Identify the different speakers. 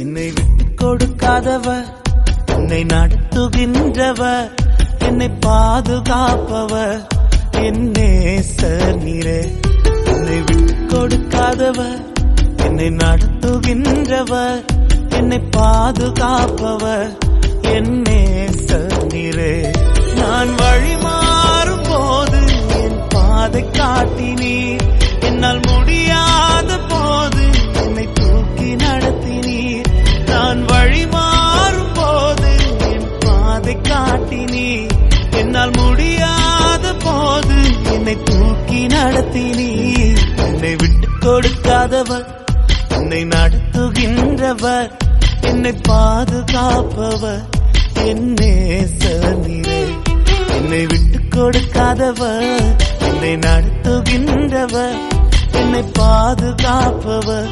Speaker 1: என்னை விட்டு கொடுக்காதவர். என்னை நடத்துகின்றவர் என்னை பாதுகாப்பவர். என்னே நேசர் நீரே என்னை விட்டு கொடுக்காதவர். என்னை நடத்துகின்றவர். என்னை பாதுகாப்பவர். என்னே நேசர் நீரே. நான் வழி மாறும் போது என் பாதை காட்டினீர். என்னால் முடியாத நான் வழி மாறும் போது என் பாதை காட்டினி. என்னால் முடியாத போது என்னை தூக்கி நடத்தினி. என்னை விட்டு கொடுக்காதவர் என்னை நடத்துகின்றவர் என்னை பாதுகாப்பவர் என்னே நேசர் என்னை விட்டு கொடுக்காதவர் என்னை நடத்துகின்றவர் என்னை பாதுகாப்பவர்